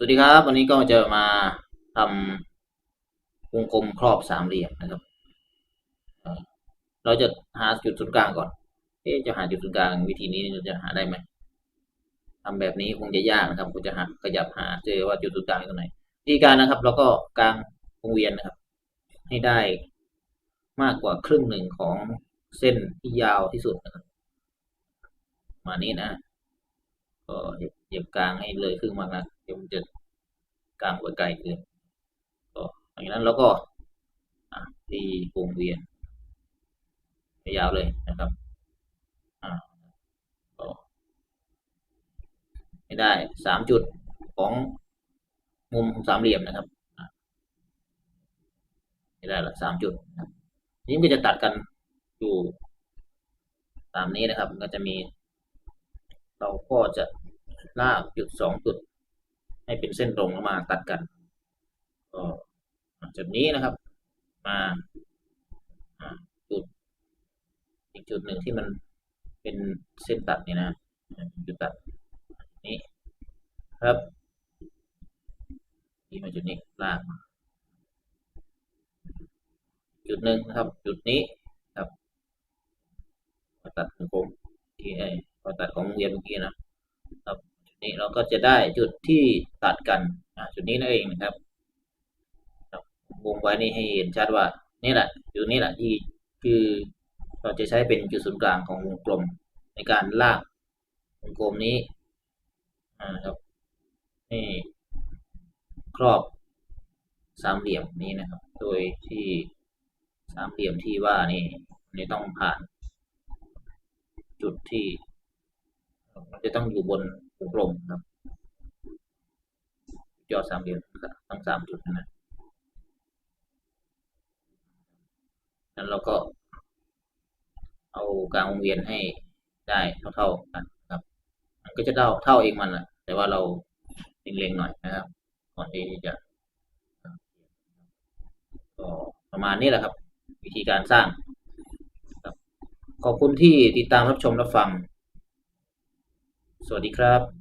สวัสดีครับ วันนี้ก็จะมาทำวงกลมครอบสามเหลี่ยมนะครับ เราจะหาจุดศูนย์กลางก่อนเอ๊จะหาจุดศูนย์กลางวิธีนี้เราจะหาได้ไหมทำแบบนี้คงจะยากนะครับคุณจะหาขยับหาเจอว่าจุดศูนย์กลางอยู่ตรงไหนวิธีการนะครับเราก็กลางวงเวียนนะครับ ให้ได้มากกว่าครึ่งหนึ่งของเส้นที่ยาวที่สุดนะครับ มานี้นะก็เหยียบกลางให้เลยครึ่งมากนะ มันจะกลางไปไกลเกินก็อย่างนั้นเราก็อะตีวงเวียนยาวเลยนะครับอ่ได้สามจุดของมุมของสามเหลี่ยมนะครับอะให้ได้ละสามจุดนี้มันก็จะตัดกันอยู่ตามนี้นะครับ ก็จะมี เราก็จะลากจุดสองจุด ให้เป็นเส้นตรงแล้วมาตัดกันก็จากนี้นะครับมาอ่าจุดอีกจุดหนึ่งที่มันเป็นเส้นตัดนี่นะจุดตัดนี้ครับที่มาจุดนี้ลากมาจุดหนึ่งนะครับ จุดนี้ครับมาตัดวงกลมที่ไอ้ตัดของเวียนเมื่อกี้นะครับ นี้เราก็จะได้จุดที่ตัดกันจุดนี้นั่นเองนะครับวงไว้นี่ให้เห็นชัดว่านี่แหละจุดนี้แหละที่คือเราจะใช้เป็นจุดศูนย์กลางของวงกลมในการลากวงกลมนี้อ่ครับให้ครอบสามเหลี่ยมนี้นะครับ โดยที่สามเหลี่ยมที่ว่านี่นี่ต้องผ่านจุดที่ จะต้องอยู่บนวงกลมครับ ยอดสามเหลี่ยมทั้งสามจุดนะนั้นเราก็ เอากลางวงเวียนให้ได้เท่าๆกันครับ มันก็จะเท่าเท่าเองมันแหละแต่ว่าเราเล็งๆหน่อยนะครับ ก่อนที่จะก็ประมาณนี้แหละครับ วิธีการสร้างขอบคุณที่ติดตามรับชมรับฟัง สวัสดีครับ